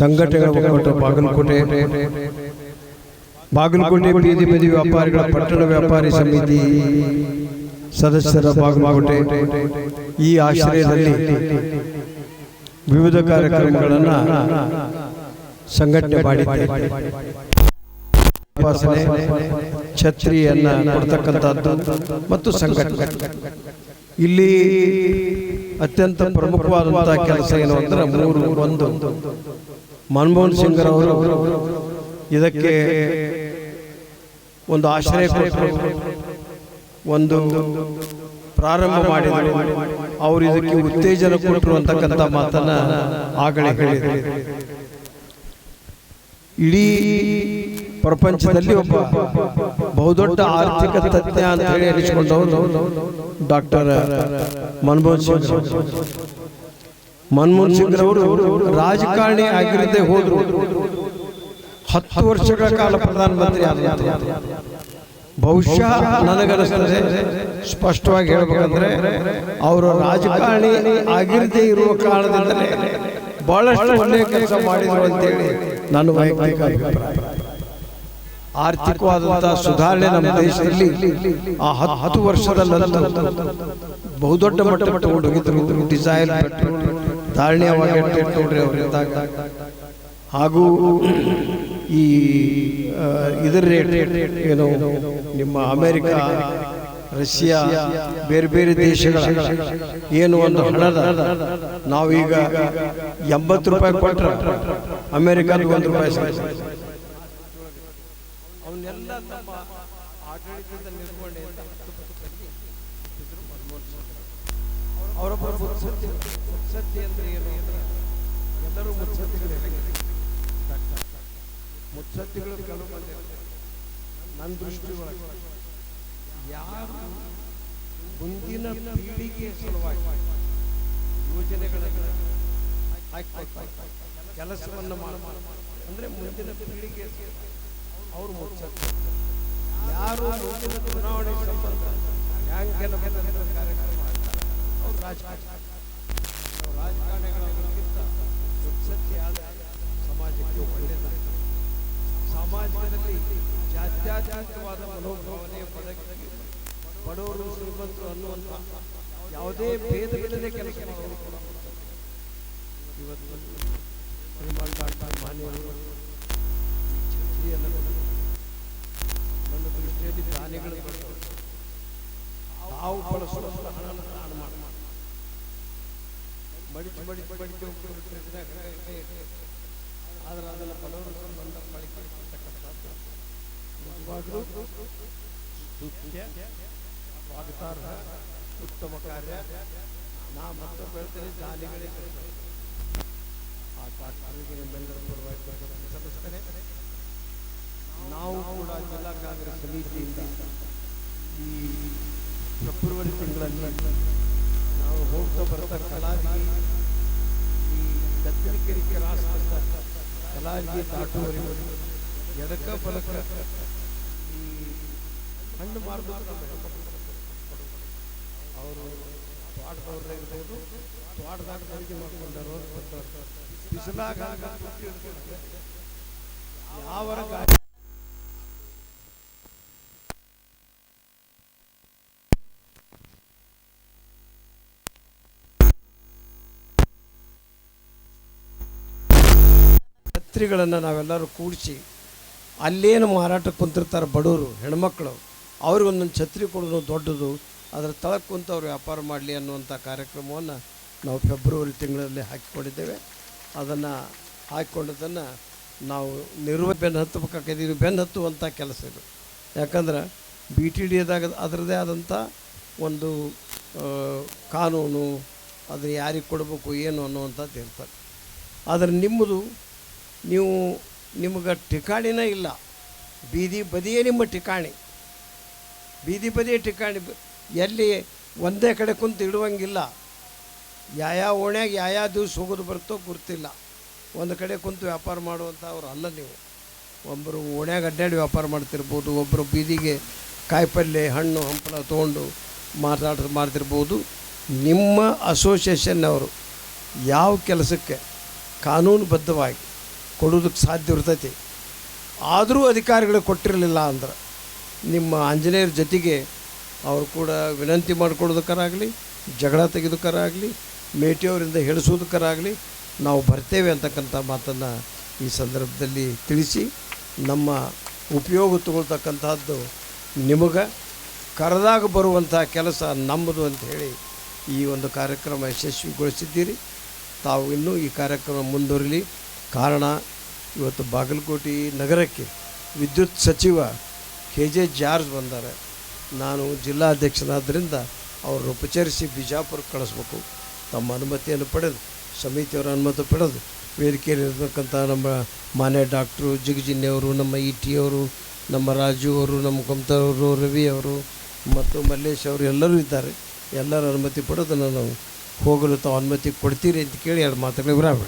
ಸಂಘಟನೆಗಳ ಒಕ್ಕೂಟ ಬಾಗಲಕೋಟೆ ಬಾಗಲಕೋಟೆ ಬೀದಿ ಬದಿ ವ್ಯಾಪಾರಿಗಳ ಪಟ್ಟಣ ವ್ಯಾಪಾರಿ ಸಮಿತಿ ಸದಸ್ಯರ ಬಾಗಲಕೋಟೆ. ಈ ಆಶ್ರಯದಲ್ಲಿ ವಿವಿಧ ಕಾರ್ಯಕ್ರಮಗಳನ್ನು ಸಂಘಟನೆ ಛತ್ರಿಯನ್ನು ಛತ್ರಿಯನ್ನ ಕೊಡ್ತಕ್ಕಂಥದ್ದು ಮತ್ತು ಸಂಘಟನೆ. ಇಲ್ಲಿ ಅತ್ಯಂತ ಪ್ರಮುಖವಾದಂತಹ ಕೆಲಸ ಏನು ಅಂದ್ರೆ ಮೂರು ಒಂದು. ಮನಮೋಹನ್ ಸಿಂಗ್ರವರು ಇದಕ್ಕೆ ಒಂದು ಆಶ್ರಯ ಒಂದು ಪ್ರಾರಂಭ ಮಾಡಿ ಅವರು ಇದಕ್ಕೆ ಉತ್ತೇಜನ ಕೊಟ್ಟರು ಅಂತಕ್ಕಂಥ ಮಾತನ್ನ ಆಗಲೇ ಹೇಳಿದರು. ಇಡೀ ಪ್ರಪಂಚದಲ್ಲಿ ಒಬ್ಬ ಬಹುದೊಡ್ಡ ಆರ್ಥಿಕ ತಜ್ಞ ಅಂತ ಹೇಳಿ ಅನಿಸಿಕೊಂಡವರು ಡಾಕ್ಟರ್ ಮನಮೋಹನ್ ಸಿಂಗ್ ಮನಮೋಹನ್ ಸಿಂಗ್ ಅವರು ರಾಜಕಾರಣಿ ಆಗಿರದೆ ಹೋದ್ರು. ಹತ್ತು ವರ್ಷಗಳ ಕಾಲ ಪ್ರಧಾನಮಂತ್ರಿ ಬಹುಶಃ ನನಗನಿಸ್ತದೆ ಸ್ಪಷ್ಟವಾಗಿ ಹೇಳಬೇಕಂದ್ರೆ ಅವರು ರಾಜಕಾರಣಿ ಆಗಿರದೆ ಇರುವ ಕಾರಣದಿಂದಲೇ ಬಹಳಷ್ಟು ಒಳ್ಳೆಯ ಕೆಲಸ ಮಾಡಿದ್ರು ಅಂತೇಳಿ ನನ್ನ ವೈಯಕ್ತಿಕ ಅಭಿಪ್ರಾಯ. ಆರ್ಥಿಕವಾದಂತಹ ಸುಧಾರಣೆ ನಮ್ಮ ದೇಶದಲ್ಲಿ ಆ ಹತ್ತು ವರ್ಷದ ಬಹುದೊಡ್ಡ ಮಟ್ಟ ಮಟ್ಟ ಹೋಗಿದ್ರು ಡಿಸೈಲ್ ಪೆಟ್ರೋಲ್ ಧಾರಣೀಯವಾಗಿ ನೋಡ್ರಿ ಅವರಿದ್ದಾಗ ಹಾಗೂ ಈ ಇದರ ರೇಟ್ ಏನು ನಿಮ್ಮ ಅಮೆರಿಕ ರಷ್ಯಾ ಬೇರೆ ಬೇರೆ ದೇಶಗಳ ಏನು ಒಂದು ಹಣದ ನಾವೀಗ ಎಂಬತ್ತು ರೂಪಾಯಿ ಕೊಟ್ಟರೆ ಅಮೇರಿಕಾದ ಒಂದು ರೂಪಾಯಿ. ಅವನ್ನೆಲ್ಲ ತಮ್ಮ ಆಡಳಿತದ ಸಿಂಗ್. ಅವರೊಬ್ಬ ಮುತ್ಸದ್ದಿ ಮುತ್ಸದ್ದಿ ಅಂದ್ರೆ ಏನು? ಎಲ್ಲರೂ ಮುತ್ಸದ್ದಿಗಳೇ ಮುತ್ಸದ್ದಿಗಳು ಕೆಲವು ಮಂದಿ ನನ್ನ ದೃಷ್ಟಿ ಒಳಗೆ. ಯಾರು ಮುಂದಿನ ಪೀಳಿಗೆಯ ಸಲುವಾಗಿ ಯೋಜನೆಗಳನ್ನು ಕೆಲಸವನ್ನು ಮಾಡ ಅಂದ್ರೆ ಮುಂದಿನ ಪೀಳಿಗೆ ಅವರು ಮುಚ್ಚತ್ತೆ ಯಾರು ಮುಂದಿನ ಚುನಾವಣೆ ಸಂಬಂಧ ಹ್ಯಾಂಗ್ ಅನ್ನೋ ಕಾರ್ಯಕ್ರಮ ಅವ್ರು ರಾಜಕಾರಣ ಅವ್ರು ರಾಜಕಾರಣಿಗಳಕ್ಕಿಂತ ಮುಚ್ಚತ್ತೆ ಆದ ಸಮಾಜಕ್ಕೆ ಒಳ್ಳೆಯದಾಗಿದೆ ಸಮಾಜದಲ್ಲಿ ಜಾತ್ಯಾತೀತವಾದ ಮನೋಭಾವನೆ ಬಡಗಿ ಬಡವರು ಶ್ರೀಮಂತರು ಅನ್ನುವಂಥ ಯಾವುದೇ ಭೇದವಿಲ್ಲದೆ ಕೆಲಸ ಇವತ್ತು ನನ್ನ ದೃಷ್ಟಿಯಲ್ಲಿ ದಾನಿಗಳು ತಾವು ಬಳಸುವ ಹಣ ದಾನ ಮಾಡಿ ಮಡಿಚು ಮಡಿಚು ಮಡಿಚು ಆದ್ರೆ ಅದೆಲ್ಲ ಬಡವರು ಸಂಬಂಧ ಬಳಕೆ ಮಾಡ್ತಕ್ಕಂಥದ್ದು ಉತ್ತಮ ಕಾರ್ಯ ನಾ ಮತ್ತೆ ಬೆಳ್ತೇನೆ ಜಾಲಿಗಳೇ. ಆ ಡಾಕ್ಟರ್ಗೆ ನಿಮ್ಮೆಲ್ಲರ ಸಲ್ಲಿಸ್ತೇನೆ ನಾವು ಕೂಡ ಜಿಲ್ಲಾ ಕಾಂಗ್ರೆಸ್ ಸಮಿತಿಯಿಂದ ಈ ಫೆಬ್ರವರಿ ತಿಂಗಳಲ್ಲಿ ಹೋಗ್ತಾ ಬರ್ತಾ ಕಲಾವಿಗಿ ಈ ದಕ್ಷಿಣಕೆರೆಗೆ ರಾಷ್ಟ್ರದ ಕಲಾವಿಗಿ ದಾಟುವರೆಗೂ ಎಡಕ ಬಲಕ ಈ ಹಣ್ಣು ಮಾರ್ಬೋದು ಅವರು ತೋಟದವ್ರೇ ಇರ್ಬೋದು. ತೋಟದಾಗ ಖರೀದಿ ಮಾಡ್ಕೊಂಡವರು ಬಿಸಿಲಾಗ ಯಾವ ಗಾಡಿ ನಾವೆಲ್ಲರೂ ಕೂಡಿಸಿ ಅಲ್ಲೇನು ಮಾರಾಟಕ್ಕೆ ಕುಂತಿರ್ತಾರೆ ಬಡವರು, ಹೆಣ್ಮಕ್ಳು, ಅವ್ರಿಗೊಂದೊಂದು ಛತ್ರಿ ಕೊಡೋದು ದೊಡ್ಡದು, ಅದರ ತಳಕ್ಕೆ ಕುಂತು ಅವ್ರು ವ್ಯಾಪಾರ ಮಾಡಲಿ ಅನ್ನುವಂಥ ಕಾರ್ಯಕ್ರಮವನ್ನು ನಾವು ಫೆಬ್ರವರಿ ತಿಂಗಳಲ್ಲಿ ಹಾಕಿಕೊಂಡಿದ್ದೇವೆ. ಅದನ್ನು ಹಾಕಿಕೊಂಡದನ್ನು ನಾವು ನಿರ್ವ ಬೆನ್ನು ಹತ್ತಬೇಕಾಗಿದ್ದೀವಿ ಬೆನ್ನು ಹತ್ತುವಂಥ ಕೆಲಸ ಇದು. ಯಾಕಂದ್ರೆ ಬಿ ಟಿ ಡಿದಾಗ ಅದರದೇ ಆದಂಥ ಒಂದು ಕಾನೂನು ಅದನ್ನು ಯಾರಿಗೆ ಕೊಡಬೇಕು, ಏನು ಅನ್ನುವಂಥದ್ದು ಇರ್ತದೆ. ಆದರೆ ನಿಮ್ಮದು ನೀವು ನಿಮ್ಗೆ ಠಿಕಾಣಿನೇ ಇಲ್ಲ. ಬೀದಿ ಬದಿಯೇ ನಿಮ್ಮ ಠಿಕಾಣಿ. ಬೀದಿ ಬದಿಯ ಠಿಕಾಣಿ. ಎಲ್ಲಿ ಒಂದೇ ಕಡೆ ಕುಂತು ಇಡುವಂಗಿಲ್ಲ. ಯಾವ್ಯಾವ ಓಣ್ಯಾಗ ಯಾವ್ಯಾವ ದಿವ್ಸ ಹೋಗೋದು ಬರ್ತೋ ಗುರ್ತಿಲ್ಲ. ಒಂದು ಕಡೆ ಕುಂತು ವ್ಯಾಪಾರ ಮಾಡುವಂಥವ್ರು ಅಲ್ಲ ನೀವು. ಒಬ್ಬರು ಓಣ್ಯಾಗ ಅಡ್ಡಾಡಿ ವ್ಯಾಪಾರ ಮಾಡ್ತಿರ್ಬೋದು ಒಬ್ಬರು ಬೀದಿಗೆ ಕಾಯಿಪಲ್ಯ ಹಣ್ಣು, ಹಂಪಲ ತೊಗೊಂಡು ಮಾತಾಡ ಮಾಡ್ತಿರ್ಬೋದು. ನಿಮ್ಮ ಅಸೋಸಿಯೇಷನ್ನವರು ಯಾವ ಕೆಲಸಕ್ಕೆ ಕಾನೂನುಬದ್ಧವಾಗಿ ಕೊಡೋದಕ್ಕೆ ಸಾಧ್ಯ ಇರ್ತೈತಿ. ಆದರೂ ಅಧಿಕಾರಿಗಳಿಗೆ ಕೊಟ್ಟಿರಲಿಲ್ಲ ಅಂದ್ರೆ ನಿಮ್ಮ ಆಂಜನೇಯರ ಜೊತೆಗೆ ಅವರು ಕೂಡ ವಿನಂತಿ ಮಾಡ್ಕೊಳ್ಳೋದಕ್ಕರಾಗಲಿ ಜಗಳ ತೆಗೆದಕ್ಕರಾಗಲಿ ಮೇಟಿಯವರಿಂದ ಹೇಳಿಸೋದಕ್ಕರಾಗಲಿ ನಾವು ಬರ್ತೇವೆ ಅಂತಕ್ಕಂಥ ಮಾತನ್ನು ಈ ಸಂದರ್ಭದಲ್ಲಿ ತಿಳಿಸಿ ನಮ್ಮ ಉಪಯೋಗ ತಗೊಳ್ತಕ್ಕಂಥದ್ದು ನಿಮಗೆ. ಕರೆದಾಗ ಬರುವಂಥ ಕೆಲಸ ನಮ್ಮದು ಅಂತ ಹೇಳಿ ಈ ಒಂದು ಕಾರ್ಯಕ್ರಮ ಯಶಸ್ವಿಗೊಳಿಸಿದ್ದೀರಿ. ತಾವು ಇನ್ನೂ ಈ ಕಾರ್ಯಕ್ರಮ ಮುಂದುವರಿಲಿ. ಕಾರಣ ಇವತ್ತು ಬಾಗಲಕೋಟೆ ನಗರಕ್ಕೆ ವಿದ್ಯುತ್ ಸಚಿವ ಕೆ ಜೆ ಜಾರ್ಜ್ ಬಂದ್ದಾರೆ ನಾನು ಜಿಲ್ಲಾಧ್ಯಕ್ಷನಾದ್ದರಿಂದ ಅವರು ಉಪಚರಿಸಿ ಬಿಜಾಪುರಕ್ಕೆ ಕಳಿಸ್ಬೇಕು. ತಮ್ಮ ಅನುಮತಿಯನ್ನು ಪಡೆದು, ಸಮಿತಿಯವರ ಅನುಮತಿ ಪಡೆದು ವೇದಿಕೆಯಲ್ಲಿ ಇರತಕ್ಕಂಥ ನಮ್ಮ ಮಾನ್ಯ ಡಾಕ್ಟ್ರು ಜಿಗಜಿನ್ನಿಯವರು, ನಮ್ಮ ಇ ಟಿ ಅವರು ನಮ್ಮ ರಾಜು ಅವರು, ನಮ್ಮ ಕುಮತವರು, ರವಿ ಅವರು ಮತ್ತು ಮಲ್ಲೇಶ್ ಅವರು ಎಲ್ಲರೂ ಇದ್ದಾರೆ. ಎಲ್ಲರ ಅನುಮತಿ ಪಡೆದು ನಾನು ಹೋಗಲು ತಾವು ಅನುಮತಿ ಕೊಡ್ತೀರಿ ಅಂತ ಕೇಳಿ ಎರಡು ಮಾತುಗಳಿಗೆ ವಿರಾಮ